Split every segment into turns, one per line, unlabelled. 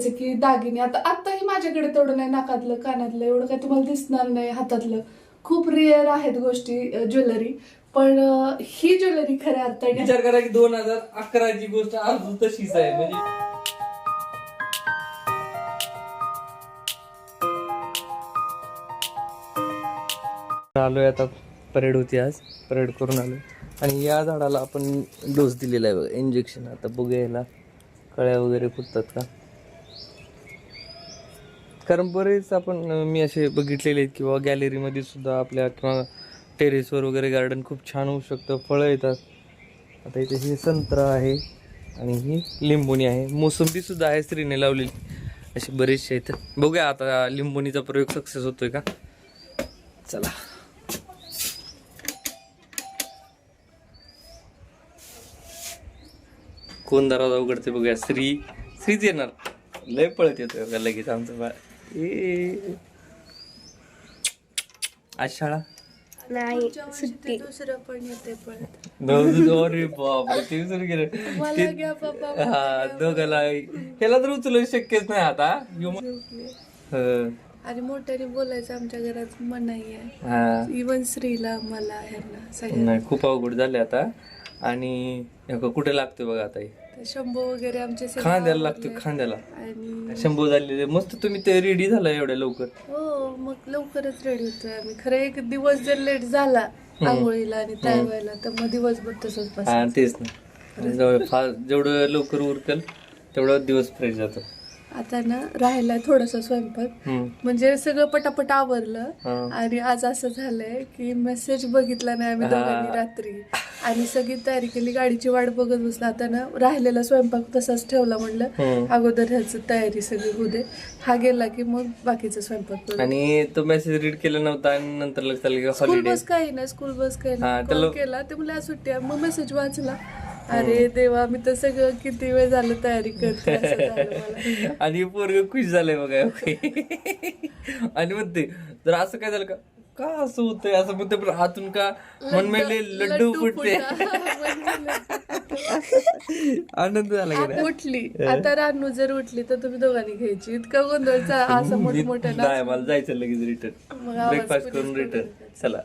असायचं की दागिने आता आताही माझ्याकडे तेवढं नाही नाकातलं कानातलं एवढं काही तुम्हाला दिसणार नाही हातातलं. खूप रिअर आहेत गोष्टी ज्वेलरी पण ही ज्वेलरी खऱ्या अर्थाने
विचार करा की दोन हजार अकराची गोष्ट अर्ज तशीच आहे म्हणजे आलोय आता परेड होती आज परेड करून आलो आणि या झाडाला आपण डोस दिलेला आहे बघा इंजेक्शन आता बघूया याला कळ्या वगैरे फुटतात का? कारण बरेच आपण मी असे बघितलेले आहेत किंवा गॅलरीमध्ये सुद्धा आपल्या किंवा टेरेसवर वगैरे गार्डन खूप छान होऊ शकतं फळं येतात. आता इथे हे संत्रा आहे आणि ही लिंबोणी आहे. मोसंबी सुद्धा आहे स्त्रीने लावलेली. असे बरेचसे आहेत. बघूया आता लिंबोणीचा प्रयोग सक्सेस होतोय का? चला. कोण दरवाजा उघडते बघूया. श्री श्रीच येणार. लय पळत येतोय लगेच आमचं बाळ ए. आज शाळा?
नाही सुट्टी.
दुसरं पण येते
अरे बापरे ते विसरून गेलं.
मला
ते-
घ्या बाबा
हा दोघाला ह्याला तर उचलू शक्यच नाही आता. यो म- हं.
आणि मोठ्याने बोलायचं आमच्या घरात मनाई आहे.
हा.
इवन स्त्रीला मला ह्यांना सगळ्यांना.
नाही खूप अवघड झाले आता. आणि कुठे लागतोय बघा आता हे.
शंभू वगैरे आमचे सगळे
खांद्याला लागतोय खांद्याला.
आणि
शंभू झालेले मस्त तुम्ही ते रेडी झाला एवढ्या लवकर?
हो मग लवकरच रेडी होतोय आम्ही. खरं एक दिवस जर लेट झाला आंघोळीला आणि त्यावेळेला तर मग दिवसभर तसंच बस
हा तेच ना. जवळ फार जेवढं लवकर उरकल तेवढं दिवस फ्रेश जातो.
आता ना राहिलाय थोडासा स्वयंपाक. म्हणजे सगळं पटापट आवरलं. आणि आज असं झालंय की मेसेज बघितला नाही आम्ही दोघांनी रात्री. आणि सगळी तयारी केली गाडीची वाट बघत बसला. आता ना राहिलेला स्वयंपाक तसाच ठेवला म्हणलं. अगोदर ह्याचं तयारी सगळी होऊ दे. हा गेला की मग बाकीचा स्वयंपाक
आणि तो मेसेज रीड केला नव्हता आणि नंतर लक्षात आलं की
स्कूल बस काही नाही स्कूल बस काही नाही. कॉल ते मला सुट्टी मग मेसेज वाचला. अरे देवा मी तर सगळं किती वेळ झालं तयारी करते असं झालं मला.
आणि पोरग खुश झालंय बघा आणि म्हणते जर असं काय झालं का? का असं होतंय? असं म्हणते पण आतून का मन मेले लड्डू फुटते? आनंद झाला का नाही?
उठली. आता रानू जर उठली तर तुम्ही दोघांनी घ्यायची. इतका गोंधळचा असं मोठमोठ्या
नाही मला जायचं लगेच रिटर्न
मग आवाज
ब्रेकफास्ट करून
करू
रिटर्न चला.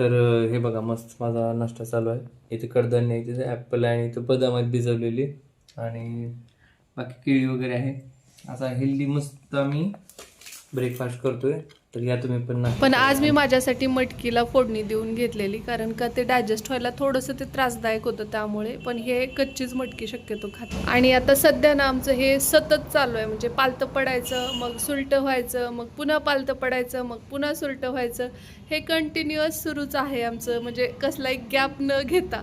तर हे बघा मस्त माझा नाश्ता चालू आहे. इथे कडधान्य आहे तिथे ॲपल आहे आणि बदाम बदामात भिजवलेली आणि बाकी केळी वगैरे आहे. असा हेल्दी मस्त आम्ही ब्रेकफास्ट करतो आहे तर या तुम्ही पण
पण आज मी माझ्यासाठी मटकीला फोडणी देऊन घेतलेली कारण का ते डायजेस्ट व्हायला थोडंसं ते त्रासदायक होतं त्यामुळे पण हे कच्चीच मटकी शक्यतो खात आणि आता सध्या ना आमचं हे सतत चालू आहे म्हणजे पालतं पडायचं मग सुलटं व्हायचं मग पुन्हा पालतं पडायचं मग पुन्हा सुलटं व्हायचं हे कंटिन्युअस सुरूच आहे आमचं म्हणजे कसलाही गॅप न घेता.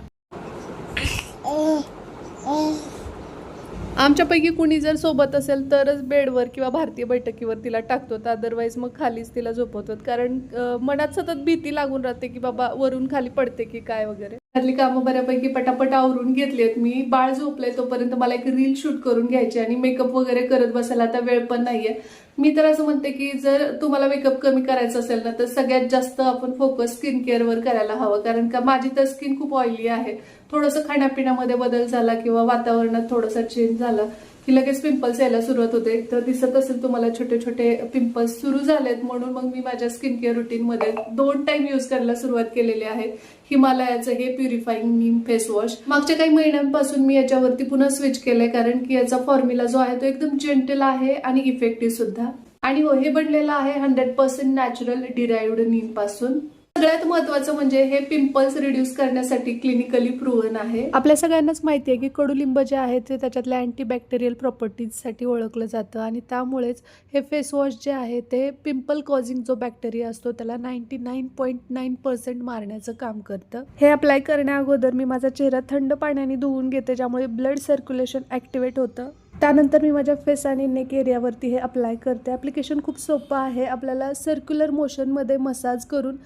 आमच्यापैकी कुणी जर सोबत असेल तरच बेडवर किंवा भारतीय बैठकीवर तिला टाकतो. अदरवाईज मग खालीच तिला झोपवतो कारण मनात सतत भीती लागून राहते की बाबा वरून खाली पडते की काय वगैरे. त्यातली कामं बऱ्यापैकी पटापट आवरून घेतली आहेत. मी बाळ झोपलंय तोपर्यंत मला एक रील शूट करून घ्यायची आणि मेकअप वगैरे करत बसायला आता वेळ पण नाहीये. मी तर असं म्हणते की जर तुम्हाला मेकअप कमी करायचं असेल ना तर सगळ्यात जास्त आपण फोकस स्किन केअरवर करायला हवं. कारण का माझी तर स्किन खूप ऑइली आहे. थोडंसं खाण्यापिण्यामध्ये बदल झाला किंवा वातावरणात थोडासा चेंज झाला की लगेच पिंपल्स यायला सुरुवात होते. तर दिसत असेल तुम्हाला छोटे छोटे पिंपल्स सुरू झालेत म्हणून मग मी माझ्या स्किन केअर रुटीनमध्ये दोन टाइम यूज करायला सुरुवात केलेली आहे. हिमालयाचं हे प्युरिफाईंग नीम फेस वॉश मागच्या काही महिन्यांपासून मी याच्यावरती पुन्हा स्विच केलंय कारण की याचा फॉर्म्युला जो आहे तो एकदम जेंटल आहे आणि इफेक्टिव्ह सुद्धा. आणि हो हे बनलेलं आहे हंड्रेड पर्सेंट नॅचरल डिराईव्ड नीमपासून. सगळ्यात महत्वाचं म्हणजे हे पिंपल्स रिड्यूस करण्यासाठी क्लिनिकली प्रूव्हन आहे. आपल्या सगळ्यांनाच माहिती आहे की कडुलिंब जे आहे ते त्याच्यातल्या अँटीबॅक्टेरियल प्रॉपर्टीजसाठी ओळखलं जातं आणि त्यामुळेच हे फेस वॉश जे आहे ते पिंपल कॉझिंग जो बॅक्टेरिया असतो त्याला ninety nine point nine percent मारण्याचं काम करतं. हे अप्लाय करण्या अगोदर मी माझा चेहरा थंड पाण्याने धुवून घेते ज्यामुळे ब्लड सर्क्युलेशन ॲक्टिवेट होतं. त्यानंतर मी माझ्या फेस आणि नेक एरियावरती हे अप्लाय करते. ॲप्लिकेशन खूप सोपं आहे. आपल्याला सर्क्युलर मोशनमध्ये मसाज करून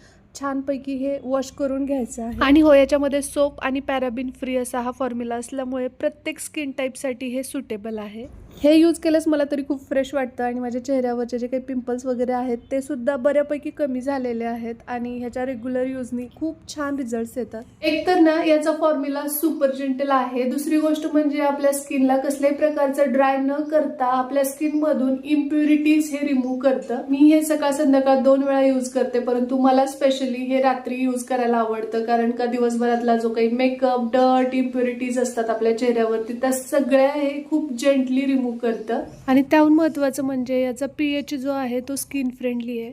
छानपैकी हे वॉश करून घ्यायचं आहे. आणि हो याच्यामध्ये सोप आणि पॅराबिन फ्री असा हा फॉर्म्युला असल्यामुळे प्रत्येक स्किन टाईपसाठी हे सुटेबल आहे. हे यूज केल्यास मला तरी खूप फ्रेश वाटतं आणि माझ्या चेहऱ्यावरचे जे काही पिंपल्स वगैरे आहेत ते सुद्धा बऱ्यापैकी कमी झालेले आहेत आणि ह्याच्या रेग्युलर यूजनी खूप छान रिझल्ट्स येतात. एक तर ना याचा फॉर्म्युला सुपर जेंटल आहे. दुसरी गोष्ट म्हणजे आपल्या स्किनला कसल्याही प्रकारचं ड्राय न करता आपल्या स्किनमधून इम्प्युरिटीज हे रिमूव्ह करतं. मी हे सकाळ संध्याकाळ दोन वेळा यूज करते परंतु मला स्पेशली हे रात्री यूज करायला आवडतं. कारण का दिवसभरातला जो काही मेकअप डर्ट इम्प्युरिटीज असतात आपल्या चेहऱ्यावरती त्या सगळ्या हे खूप जेंटली रिमूव्ह करतं. आणि त्याहून महत्वाचं म्हणजे याचा पीएच जो आहे तो स्किन फ्रेंडली आहे.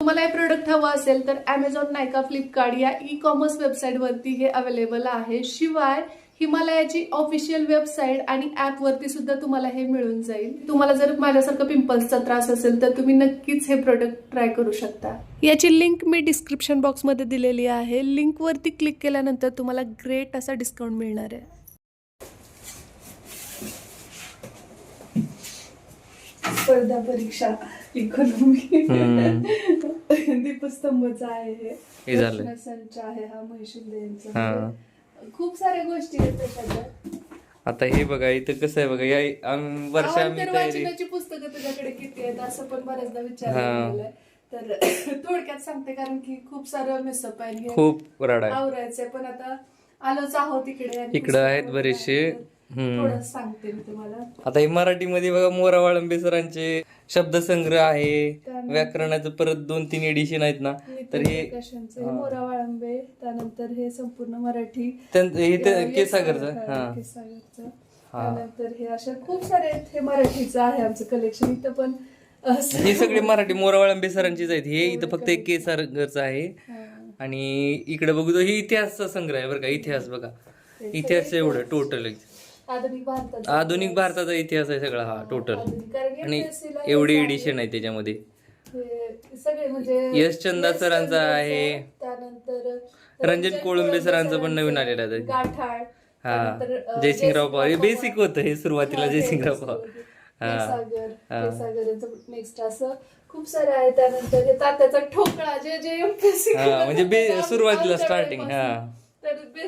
तुम्हाला हे प्रोडक्ट हवं असेल तर अमेझॉन नायका फ्लिपकार्ट या ई कॉमर्स वेबसाईटवरती हे अवेलेबल आहे. शिवाय हिमालयाची ऑफिशियल वेबसाईट आणि ऍप वरती सुद्धा तुम्हाला हे मिळून जाईल. तुम्हाला जर माझ्यासारखं पिंपल्सचा त्रास असेल तर तुम्ही नक्कीच हे प्रोडक्ट ट्राय करू शकता. याची लिंक मी डिस्क्रिप्शन बॉक्समध्ये दिलेली आहे. लिंक वरती क्लिक केल्यानंतर तुम्हाला ग्रेट असा डिस्काउंट मिळणार आहे. स्पर्धा परीक्षा इकॉनॉमी दीपस्तंभचा आहे आहे हा महिशिंदे यांचा.
हा.
खूप साऱ्या गोष्टी आहेत त्याच्यात.
आता हे बघा इथं कसं आहे बघा या वर्ष
वाचनाची पुस्तकं तुझ्याकडे किती आहेत असं पण बऱ्याचदा. विचारलं तर थोडक्यात सांगते कारण की खूप सारं मिसअप आहे
खूप
आवरायचंय. पण आता आलोच आहोत इकडे
इकडं आहेत बरेचसे.
वगैरे
हम्म.
थोडं सांगते मी तुम्हाला.
आता हे मराठीमध्ये बघा मोरा वाळंबे सरांचे शब्दसंग्रह आहे. व्याकरणाचं परत दोन तीन एडिशन आहेत ना. तर हे हा.
मोरा वाळंबे त्यानंतर हे संपूर्ण मराठी
हे ते केसागरचं? हा.
केसागरचं. त्यानंतर हे अशा खूप सारे आहेत हे मराठीचं आहे आमचं कलेक्शन इथं पण असं-
हे सगळे मराठी मोरा वाळंबे सरांचीच आहेत. हे इथं फक्त एक केसागरचं आहे. आणि इकडे बघू तो हे इतिहासचा संग्रह आहे बरं का इतिहास बघा. इतिहास
सगळे
एवढं टोटल
आधुनिक भारताचा
आधुनिक भारताचा इतिहास आहे सगळा हा टोटल
आधुनिक. कारण
आणि
ला
एवढी एडिशन आहे त्याच्यामध्ये
हे सगळे म्हणजे
यश चंदा सरांचा आहे.
त्यानंतर
रंजन कोळंबे सरांचं पण नवीन आलेलं आहे.
गाठाळ
हा
त्यानंतर, अं,
जयसिंगराव पवार हे
जयसिंगराव
बेसिक होतं हे सुरुवातीला
हा,
जयसिंगराव पवार. हा. हा.
यांचं नेक्स्ट असं खूप सारे आहे त्यानंतर हे तात्याचा ठोकळा जे जे
हा म्हणजे बे सुरुवातीला स्टार्टिंग हा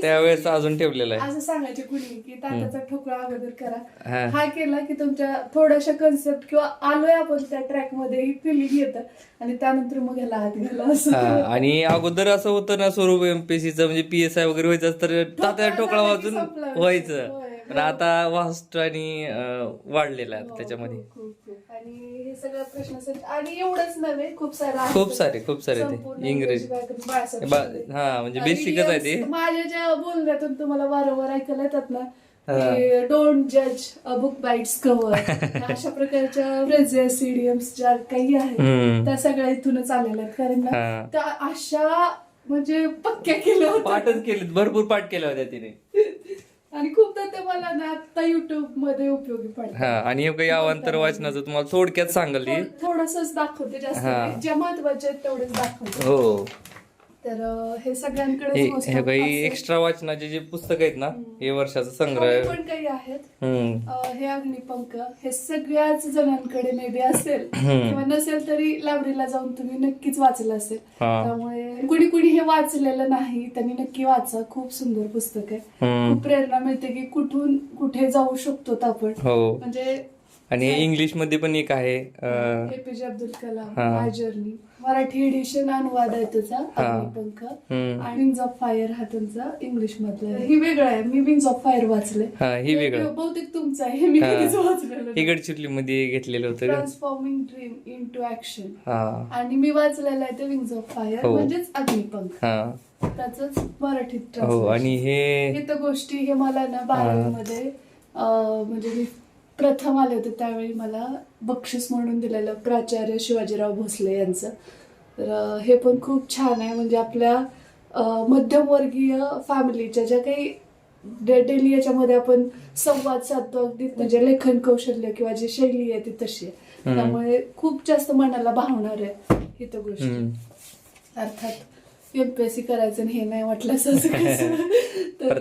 त्यावेळेस अजून ठेवलेलं आहे.
असं सांगायचे कुणी की तात्याचा ठोकळा अगोदर करा.
हा.
हा केला की तुमच्या थोड्याशा कन्सेप्ट किंवा आलोय आपण त्या ट्रॅकमध्ये ही फिलिंग येतं. आणि त्यानंतर मग ह्याला हात घाला
हा,
असं
आणि अगोदर असं होतं ना स्वरूप एमपीसीचं म्हणजे पीएसआय वगैरे व्हायचं तर तात्या ठोकळा
झाला की
वाजून
संपला. विषय.
व्हायचं.
होय,
पण आता अं, वाढलेलं आहे त्याच्यामध्ये
खूप, खूप, खूप. आणि हे सगळं प्रश्न आणि एवढंच नव्हे खूप सारं.
खूप सारे खूप सारे ते इंग्रजी बा-. हा म्हणजे बेसिकच आहे ते
माझ्या ज्या बोलण्यातून तुम्हाला वारंवार ऐकायला येतात ना डोंट जज अ बुक बाईट्स कव्हर अशा प्रकारच्या फ्रेजेस सीडीएम्स ज्या काही आहेत
हम्म.
त्या सगळ्या इथूनच आलेल्या आहेत कारण ना
हा.
त्या अशा म्हणजे पक्क्या केल्या होत्या
पाठच केलेत भरपूर पाठ केल्या होत्या तिने
आणि खूपदा ते मला ना आता युट्यूबमध्ये उपयोगी पडतात.
हा आणि काही अवांतर वाचनाचं तुम्हाला थोडक्यात सांगाल
थोडस दाखवते जास्त
हा.
नाही. ज्या आहेत तेवढेच दाखवते.
हो.
तर हे सगळ्यांकडे
हे काही एक्स्ट्रा वाचनाचे जे पुस्तक आहेत ना हे वर्षाचा संग्रह
पण काही आहेत. हे अग्निपंख हे सगळ्याच जणांकडे मे बी असेल किंवा नसेल तरी लायब्ररीला जाऊन तुम्ही नक्कीच वाचलं असेल. त्यामुळे कुणी कुणी हे वाचलेलं नाही त्यांनी नक्की वाचा. खूप सुंदर पुस्तक आहे. खूप प्रेरणा मिळते की कुठून कुठे जाऊ शकतो आपण.
हो.
म्हणजे
आणि इंग्लिशमध्ये पण एक आहे अं,
एपीजे अब्दुल कलाम
हा.
माय जर्नी मराठी एडिशन अनुवाद आहे त्याचा. अग्निपंख
हम्म.
आणि विंग्स ऑफ फायर हा त्यांचा इंग्लिश मधला आहे. ही वेगळं आहे मी विंग्स ऑफ फायर वाचले
हा ही वेगळं
बहुतेक तुमचं आहे मी
हा.
कधीच वाचलेलं
ही गडचिरोली मध्ये घेतलेलं होतं का?
Transforming dream into action
हा
आणि मी वाचलेलं आहे ते विंग्स ऑफ फायर
हो.
म्हणजेच अग्निपंख
हा
त्याच मराठीत
हो
translation.
आणि हे
हे तर गोष्टी हे मला ना बारावीमध्ये अं, म्हणजे मी प्रथम आले होते त्यावेळी मला बक्षीस म्हणून दिलेलं प्राचार्य शिवाजीराव भोसले यांचं. तर हे पण खूप छान आहे. म्हणजे आपल्या मध्यमवर्गीय फॅमिलीच्या ज्या काही डे- डेली याच्यामध्ये आपण संवाद साधतो अगदी. म्हणजे लेखन कौशल्य किंवा जी शैली आहे ती तशी आहे. त्यामुळे खूप जास्त मनाला भावणार आहे ही तर गोष्ट. अर्थात एमपीएससी करायचं हे नाही वाटलं. तर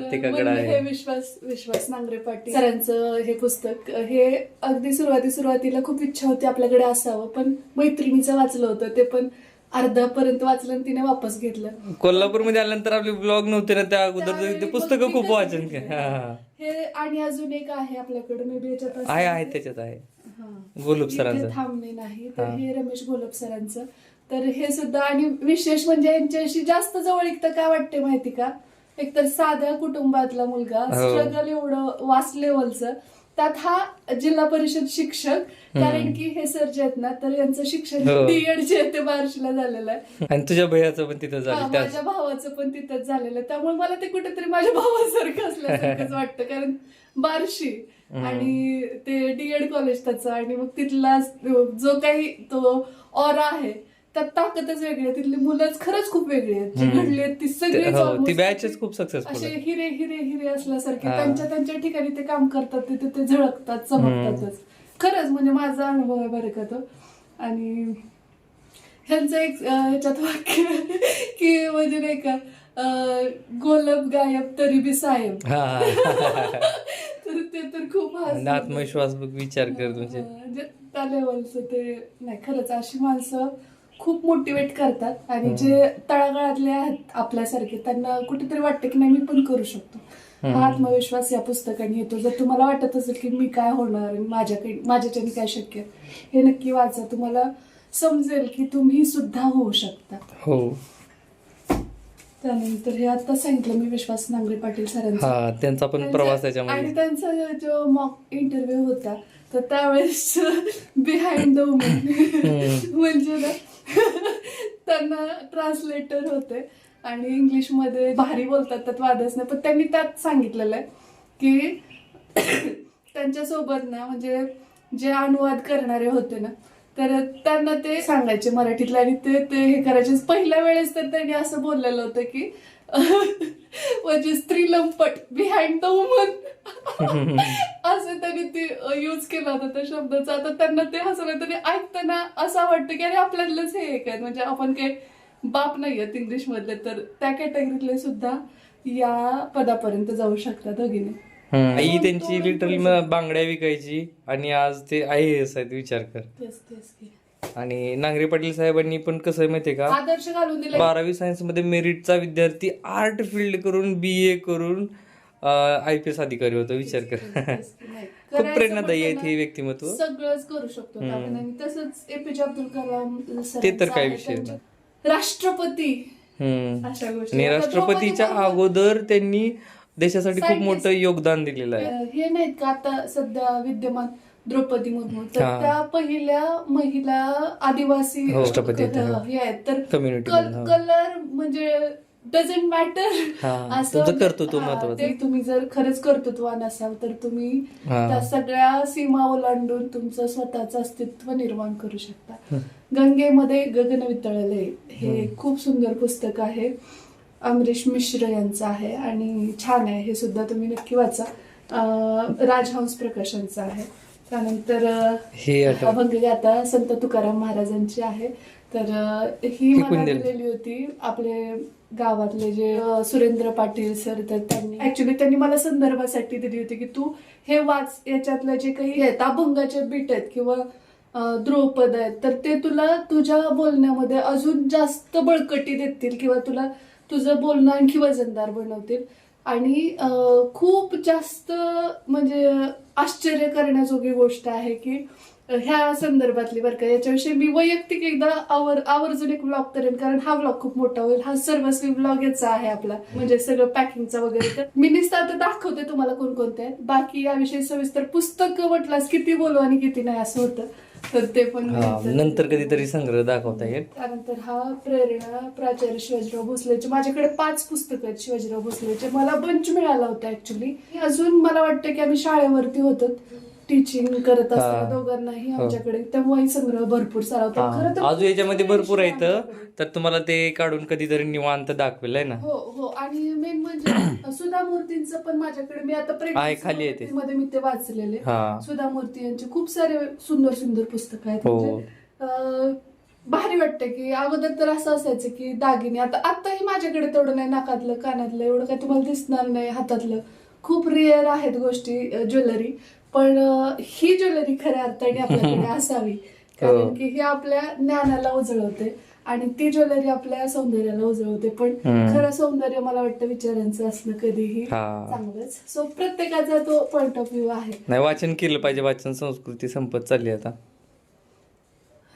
आहे.
हे विश्वास विश्वास नांगरे पाटील सरांचं हे पुस्तक हे अगदी सुरुवाती सुरुवातीला खूप इच्छा होती आपल्याकडे असावं पण मैत्रिणीचं वाचलं होतं ते पण अर्धापर्यंत वाचलं आणि तिने वापस घेतलं
कोल्हापूरमध्ये आल्यानंतर आपले ब्लॉग नव्हते ना त्या अगोदर पुस्तकं खूप वाचन? हा
आणि अजून एक आहे आपल्याकडे मे बी याच्यात
आहे आहे त्याच्यात आहे. गोलप
इथे
सरांचं
थांबणे नाही तर
हा.
हे रमेश गोलप सरांचं तर हे सुद्धा आणि विशेष म्हणजे यांच्याशी जास्त जवळीकता काय वाटते माहिती का एकतर साध्या कुटुंबातला मुलगा
हो.
स्ट्रगल एवढं वास लेवलचं त्यात हा जिल्हा परिषद शिक्षक कारण की हे सर जे आहेत ना तर यांचं शिक्षण
हो.
डीएड जे आहे ते बार्शीला झालेलं आहे
आणि तुझ्या भैयाचं पण तिथं
हा,
झालं
माझ्या भावाचं पण तिथंच झालेलं आहे. त्यामुळे मला ते कुठेतरी माझ्या भावासारखं असल्यासारखंच वाटतं कारण बार्शी आणि ते डीएड कॉलेज त्याचं आणि मग तिथला जो काही तो ऑरा आहे त्यात ताकदच वेगळी आहे. तिथली मुलंच खरंच खूप वेगळी आहेत. जी
हम्म.
घडली आहेत ती सगळीच
हो ती बॅचच खूप सक्सेसफुल
असे
आहे
हिरे हिरे हिरे असल्यासारखे.
हा.
त्यांच्या त्यांच्या ठिकाणी ते काम करतात. तिथे ते झळकतात चमकतातच. खरंच म्हणजे माझा अनुभव आहे बरं का तो. आणि ह्यांचं एक अं, ह्याच्यात वाक्य की म्हणजे नाही का अं, गोलब गायब तरी बी साहेब.
हा.
तर ते तर खूप
आणि
हसलं.
आत्मविश्वास बघ विचार कर
हा, म्हणजे त्या लेवलचं ते नाही खरंच अशी माणसं खूप मोटिवेट करतात. आणि जे तळागाळातले आहेत आपल्यासारखे त्यांना कुठेतरी वाटतं की नाही मी पण करू शकतो. हा आत्मविश्वास या पुस्तकाने येतो. जर तुम्हाला वाटत असेल की मी काय होणार आणि माझ्याकडे माझ्याच्याने काय शक्य आहे, हे नक्की वाचा. तुम्हाला समजेल की तुम्ही सुद्धा होऊ शकता.
हो.
त्यानंतर हे आता सांगितलं मी विश्वास नांगरे पाटील सरांचं.
हा त्यांचा पण प्रवास
आणि त्यांचा जो मॉक इंटरव्ह्यू होता तर त्यावेळेस बिहाइंड द वुमन म्हणजे ना त्यांना ट्रान्सलेटर होते. आणि इंग्लिशमध्ये भारी बोलतात त्यात वादच नाही पण त्यांनी त्यात सांगितलेलं आहे की त्यांच्यासोबत ना म्हणजे जे अनुवाद करणारे होते ना तर त्यांना ते सांगायचे मराठीतले. आणि ते ते हे करायचे. पहिल्या वेळेस तर त्यांनी असं बोललेलं होतं की म्हणजे स्त्री लंपट बिहाइंड द वुमन असं त्यांनी ते यूज केला होता त्या शब्दाचा आता त्यांना ते हसवलं तरी ऐकताना असं वाटतं की अरे आपल्यातलंच हे एक आहेत म्हणजे आपण काही बाप नाही आहेत इंग्लिश मधले तर त्या कॅटेगरीतले सुद्धा या पदापर्यंत जाऊ शकतात दोघीने
हम्म. आई त्यांची लिटरली. बांगड्या विकायची आणि आज ते आय एस आहेत विचार कर
तेच तेच.
आणि नांगरे पाटील साहेबांनी पण कसं आहे माहितीये का?
आदर्श घालून दिले
बारावी सायन्समध्ये मेरिटचा विद्यार्थी आर्ट फील्ड करून बी ए करून आय पी एस अधिकारी होतो. विचार कर. खूप
करायचं
प्रेरणादायी आहे
म्हटलं
हे
ना,
व्यक्तिमत्व.
सगळंच करू शकतो
हम्म.
आपण आणि तसंच एपीजे अब्दुल कलाम
ते तर काय विषय
त्यांच्या- राष्ट्रपती.
हम्म.
अशा गोष्टी.
आणि
आता
राष्ट्रपतीच्या
द्रौपदी मुर्मू-
अगोदर त्यांनी देशासाठी खूप. मोठं योगदान दिलेलं आहे.
अं, हे नाहीत का आता सध्या विद्यमान द्रौपदी मुर्मू तर
हा.
त्या पहिल्या महिला आदिवासी
हो, राष्ट्रपती आहेत, हा.
हे आहेत. तर कलर म्हणजे डझंट मॅटर
हा, तुमचं कर्तृत्व महत्वाचं.
ते तुम्ही जर खरंच कर्तृत्वान असाल तर तुम्ही
हा.
त्या सगळ्या सीमा ओलांडून तुमचं स्वतःचं अस्तित्व निर्माण करू शकता. गंगेमध्ये गगन वितळले हे खूप सुंदर पुस्तक आहे. अमरीश मिश्र यांचं आहे आणि छान आहे हे सुद्धा तुम्ही नक्की वाचा. अं, राजहंस प्रकाशनचं आहे. त्यानंतर
हे
अभंग आता संत तुकाराम महाराजांची आहे. तर ही मला. दिलेली होती. आपले गावातले जे सुरेंद्र पाटील सर तर त्यांनी ऍक्च्युली त्यांनी मला संदर्भासाठी दिली होती की तू हे वाच. याच्यातलं जे काही आहेत अभंगाचे बीट आहेत किंवा अं, ध्रुवपद आहेत तर ते तुला तुझ्या बोलण्यामध्ये अजून जास्त बळकटी देतील किंवा तुला तुझं बोलणं आणखी वजनदार बनवतील. आणि खूप जास्त म्हणजे आश्चर्य करण्याजोगी गोष्ट आहे की ह्या संदर्भातली बरं का याच्याविषयी मी वैयक्तिक एकदा आवर आवर्जून एक ब्लॉग करेन कारण हा ब्लॉग खूप मोठा होईल हा सर्वस्वी ब्लॉग याचा आहे आपला म्हणजे सगळं पॅकिंगचा वगैरे. तर मी नुसतं आता दाखवते तुम्हाला कोणकोणते आहेत. बाकी याविषयी सविस्तर पुस्तक म्हटलास किती बोलू आणि किती नाही असं होतं. तर ते पण
हा,
नंतर
कधीतरी संग्रह दाखवता येईल.
त्यानंतर हा प्रेरणा प्राचार्य शिवाजीराव भोसलेचे. माझ्याकडे पाच पुस्तकं आहेत शिवाजीराव भोसलेचे. मला बंच मिळाला होता ऍक्च्युली अजून मला वाटतं की आम्ही शाळेवरती होतो टीचिंग करत असताना. दोघांनाही. आमच्याकडे. तेव्हाही संग्रह भरपूर सारा होता खरं तर
अजून याच्यामध्ये भरपूर आहेत
आमच्याकडे.
तर तुम्हाला ते काढून कधीतरी निवांत दाखवेल आहे ना?
हो हो. आणि मेन म्हणजे सुधा मूर्तींचं पण माझ्याकडे मी आता
आहे, खाली आहे ते.
मध्ये मी ते वाचलेले.
हा.
सुधा मूर्ती यांचे खूप सारे सुंदर सुंदर पुस्तक आहेत.
हो.
म्हणजे अं, भारी वाटतं की अगोदर तर असं असायचं की दागिने आता आताही माझ्याकडे तेवढं नाही नाकातलं कानातलं एवढं काही तुम्हाला दिसणार नाही हातातलं. खूप रिअर आहेत गोष्टी ज्वेलरी. पण ही ज्वेलरी खऱ्या अर्थाने आपल्याकडे असावी. कारण
हो.
की ही आपल्या ज्ञानाला उजळवते आणि ती ज्वेलरी आपल्या सौंदर्याला उजळवते. पण. खरं सौंदर्य मला वाटतं विचारांचं असणं कधीही. चांगलंच. सो प्रत्येकाचा तो पॉइंट ऑफ व्ह्यू आहे.
नाही वाचन केलं पाहिजे. वाचन संस्कृती संपत चालली आता.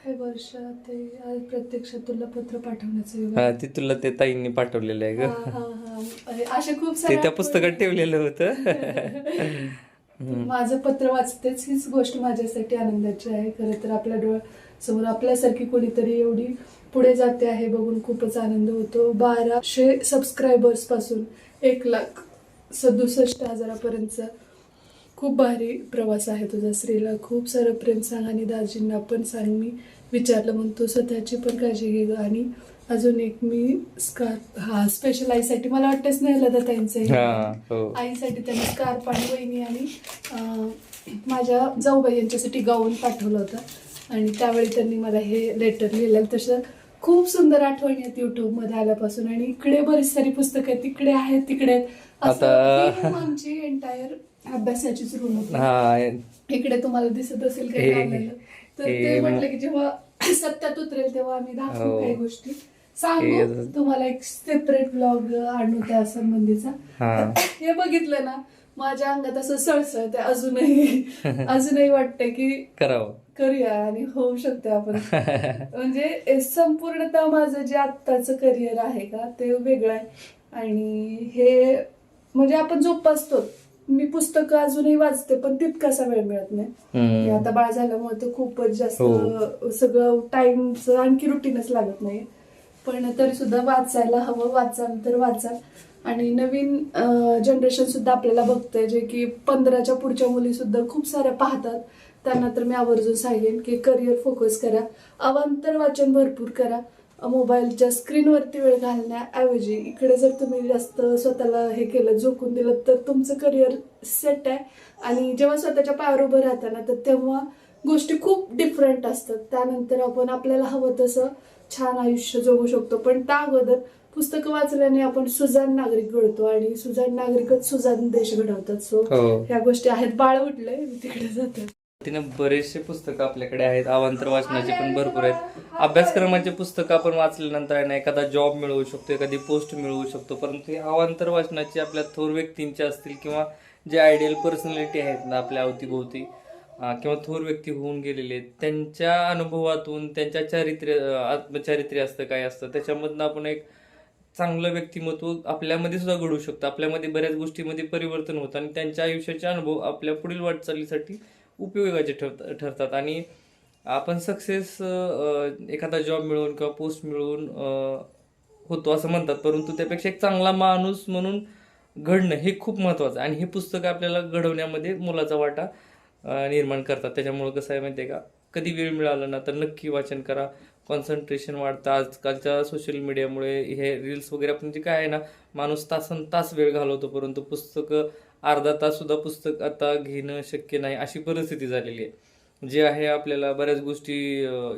हे वर्ष ते आज प्रत्यक्षात तुला पत्र पाठवण्याचं.
ती तुला ते ताईंनी पाठवलेलं आहे ग.
असे खूप
ते
सारे
त्या पुस्तकात ठेवलेलं होतं.
माझं पत्र वाचतेच हीच गोष्ट माझ्यासाठी आनंदाची आहे. खरं तर आपल्या डोळ्या समोर आपल्यासारखी कोणीतरी एवढी पुढे जाते आहे बघून खूपच आनंद होतो. बाराशे सबस्क्रायबर्सपासून एक लाख सदुसष्ट हजारापर्यंतचा खूप भारी प्रवास आहे तुझा स्त्रीला. खूप सारं प्रेम सांग आणि दाजींना पण सांग. मी विचारलं म्हणून तू स्वतःची पण काळजी घे आणि अजून एक मी स्कार्फ हा स्पेशल आईसाठी मला वाटतंच नाही लदा ताईंचं
हा.
आईसाठी त्यांनी स्कार्फ आणि वहिनी आणि माझ्या जाऊबाई यांच्यासाठी गाऊन पाठवलं होतं. आणि त्यावेळी त्यांनी मला हे लेटर लिहिलेलं तसं खूप सुंदर आठवणी आहेत युट्यूबमध्ये आल्यापासून. आणि इकडे बरीच सारी पुस्तकं आहेत. तिकडे आहेत तिकडे असं आमची एंटायर अभ्यासाचीच रूम होती. इकडे तुम्हाला दिसत असेल काही तर ते म्हटलं की जेव्हा सत्यात उतरेल तेव्हा आम्ही दाखवू
हो.
काही गोष्टी. सांगू? तुम्हाला एक सेपरेट ब्लॉग आणू त्या संबंधीचा.
हा.
हे बघितलं ना माझ्या अंगात असं सळसळते अजूनही. अजूनही वाटतंय की
करावं.
करूया आणि होऊ शकते आपण. म्हणजे संपूर्णतः माझं जे आत्ताचं करिअर आहे का ते वेगळं आहे. आणि हे म्हणजे आपण जोपासतो. मी पुस्तकं अजूनही वाचते पण तितकासा वेळ मिळत नाही. आता बाळ झाल्यामुळे तर खूपच जास्त
हो.
सगळं टाइमचं आणखी रुटीनच लागत नाही पण तरी सुद्धा वाचायला हवं वाचाल तर वाचाल. आणि नवीन जनरेशन सुद्धा आपल्याला बघतंय जे की पंधराच्या पुढच्या मुली सुद्धा खूप साऱ्या पाहतात. त्यांना तर मी आवर्जून सांगेन की करिअर फोकस करा. अवांतर वाचन भरपूर करा. मोबाईलच्या स्क्रीनवरती वेळ घालण्याऐवजी इकडे जर तुम्ही जास्त स्वतःला हे केलं झोकून दिलं तर तुमचं करिअर सेट आहे. आणि जेव्हा स्वतःच्या पायावर उभं राहताना तर तेव्हा गोष्टी खूप डिफरंट असतात. त्यानंतर आपण आपल्याला हवं तसं छान आयुष्य जगू शकतो. पण त्या अगोदर पुस्तकं वाचल्याने आपण सुजाण नागरिक घडतो आणि सुजाण नागरिकच सुजाण देश घडवतात. सो
हो.
ह्या गोष्टी आहेत. बाळ उठलंय मी तिकडे जाते.
तिने बरेचसे पुस्तकं आपल्याकडे आहेत. अवांतर वाचनाचे पण भरपूर आहेत. अभ्यासक्रमाचे पुस्तकं आपण वाचल्यानंतर आहे ना एखादा जॉब मिळवू शकतो एखादी पोस्ट मिळवू शकतो. परंतु हे अवांतर वाचनाचे आपल्या थोर व्यक्तींचे असतील किंवा जे आयडियल पर्सनॅलिटी आहेत ना आपल्या अवतीभोवती किंवा थोर व्यक्ती होऊन गेलेले आहेत त्यांच्या अनुभवातून त्यांच्या चारित्र्य आत्मचारित्र्य असतं काय असतं त्याच्यामधनं आपण एक चांगलं व्यक्तिमत्व आपल्यामध्ये सुद्धा घडू शकतं. आपल्यामध्ये बऱ्याच गोष्टीमध्ये परिवर्तन होतं आणि त्यांच्या आयुष्याचे अनुभव आपल्या पुढील वाटचालीसाठी उपयोगाचे ठरत ठरतात. आणि आपण सक्सेस एखादा जॉब मिळवून किंवा पोस्ट मिळवून होतो असं म्हणतात. परंतु त्यापेक्षा एक चांगला माणूस म्हणून घडणं हे खूप महत्त्वाचं आहे. आणि हे पुस्तक आपल्याला घडवण्यामध्ये मोलाचा वाटा निर्माण करतात. त्याच्यामुळं कसं आहे माहिती आहे का? कधी वेळ मिळाला ना तर नक्की वाचन करा. कॉन्सन्ट्रेशन वाढतं. आजकालच्या सोशल मीडियामुळे हे रील्स वगैरे आपण जे काय आहे ना माणूस तासन तास वेळ घालवतो परंतु पुस्तकं अर्धा ताससुद्धा पुस्तक आता घेणं शक्य नाही अशी परिस्थिती झालेली आहे. जे आहे आपल्याला बऱ्याच गोष्टी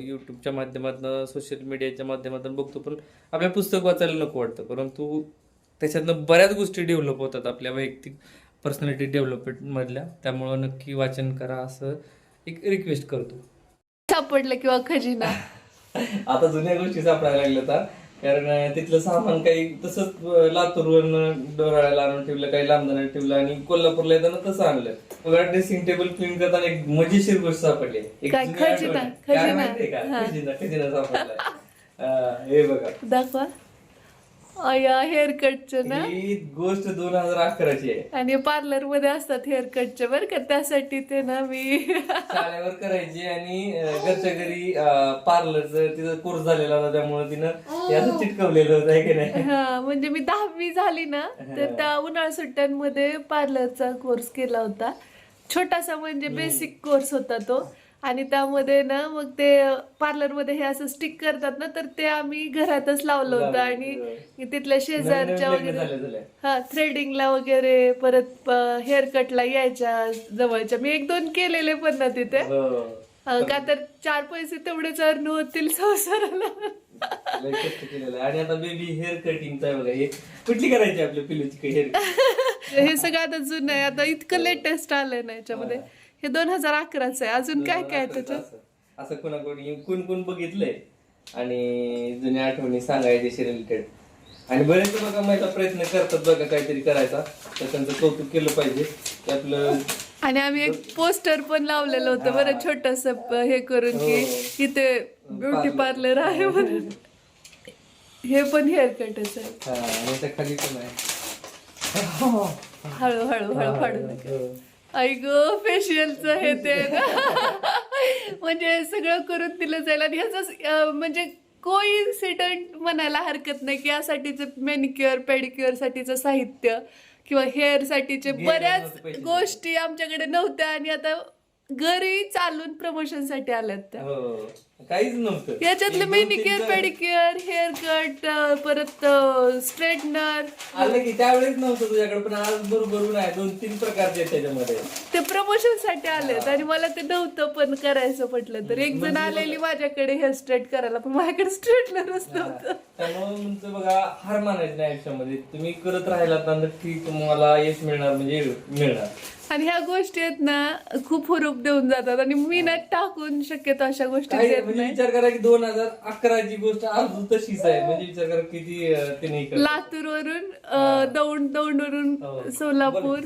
यूट्यूबच्या माध्यमातून सोशल मीडियाच्या माध्यमातून बघतो पण आपल्या पुस्तक वाचायला नको वाटतं. परंतु त्याच्यातनं बऱ्याच गोष्टी डेव्हलप होतात आपल्या वैयक्तिक. पर्सनॅलिटी डेव्हलपमेंटमधल्या त्यामुळं नक्की वाचन करा असं एक रिक्वेस्ट करतो.
सापडलं किंवा खजिना.
आता जुन्या गोष्टी सापडायला लागल्या आता कारण तिथलं सामान काही तसंच अं, लातूरवरनं डोराळ्याला आणून ठेवलं काही लांबदाना ठेवलं आणि कोल्हापूरला येताना तसं आणलं. बघा ड्रेसिंग टेबल क्लीन करताना एक मजेशीर गोष्ट सापडली. एक
काय,
जुनी
खजिना,
आठवण. काय
खजिना.
माहितीये का?
हा.
खजिना खजिना सापडलाय. अं, हे बघा.
दाखवा. अया हेअर कटचं ना?
ही गोष्ट दोन हजार अकराची आहे.
आणि पार्लरमध्ये असतात हेअर कटचे बरं का? त्यासाठी ते ना मी
शाळेवर करायची आणि घरच्या घरी पार्लरचं तिचा कोर्स झालेला होता त्यामुळे तिनं असं चिटकवलेलं होतं आहे की नाही?
हा म्हणजे मी दहावी झाली ना तर त्या उन्हाळ्या सुट्ट्यांमध्ये पार्लरचा कोर्स केला होता. छोटासा म्हणजे बेसिक कोर्स होता तो. आणि त्यामध्ये ना मग ते पार्लरमध्ये हे असं स्टिक करतात ना तर ते आम्ही घरातच लावलं होतं. आणि तिथल्या शेजारच्या वगैरे हा थ्रेडिंगला वगैरे परत हेअर कटला यायच्या जवळच्या. मी एक दोन केलेले पण ना तिथे.
हो.
का तर चार पैसे तेवढेच अर्न होतील संसाराला.
आणि आता बेबी हेअर कटिंगचा बघा हे कुठली करायची आपल्या पिलूची हेअर
हे सगळं आता जुनं आहे. आता इतकं लेटेस्ट आलंय ना याच्यामध्ये. हे दोन हजार अकराचं आहे. अजून काय काय आहे त्याच्यात?
असं. कोणाकोणी कोण कोण बघितलंय? आणि जुन्या आठवणी सांगायचे रिलेटेड आणि बरेच बघा महिला प्रयत्न करतात बघा काहीतरी करायचा. तर त्यांचं कौतुक केलं पाहिजे. आपलं
आणि आम्ही एक पोस्टर पण लावलेलं होतं बरं छोटस हे करून की
हो.
इथे ब्युटी पार्लर. आहे म्हणून. हे पण हेअर कटच
हा आणि त्या खाली पण आहे.
हळू हळू हळू फाडू नका.
हो.
आई ग फेशियलचं हे ते म्हणजे सगळं करून दिलं जाईल आणि ह्याचं म्हणजे कोइन्सिडंट म्हणायला हरकत नाही की यासाठीचं मेनिक्युअर पेडिक्युअर साठीचं साहित्य किंवा हेअर साठीचे बऱ्याच. गोष्टी आमच्याकडे नव्हत्या आणि आता घरी चालून प्रमोशनसाठी आल्यात त्या.
हो काहीच नव्हतं.
याच्यातलं मेनिक्युअर पेडिक्युअर हेअर कट परत स्ट्रेटनर
आलं की त्यावेळेस नव्हतं तुझ्याकडे पण आज बरोबर आहे. दोन तीन प्रकारचे त्याच्यामध्ये.
ते प्रमोशनसाठी आलेत आणि मला ते नव्हतं पण करायचं म्हटलं तर. एक जण आलेली माझ्याकडे हेअर स्ट्रेट करायला पण माझ्याकडे स्ट्रेटनरच नव्हतं.
त्यामुळे तुमचं बघा हार मानायचं नाही आयुष्यामध्ये. तुम्ही करत राहिलात ना नक्की तुम्हाला यश मिळणार म्हणजे मिळणार.
आणि ह्या गोष्टी आहेत ना खूप हुरूप देऊन जातात. आणि मी ना टाकून शक्यतो अशा गोष्टी
काय
देत
म्हणजे
नाही.
विचार करा की दोन हजार अकराची गोष्ट अजून तशीच आहे. म्हणजे विचार करा किती अं, तिने हे केलं.
लातूर वरून दौंड दौंड
हो.
वरून सोलापूर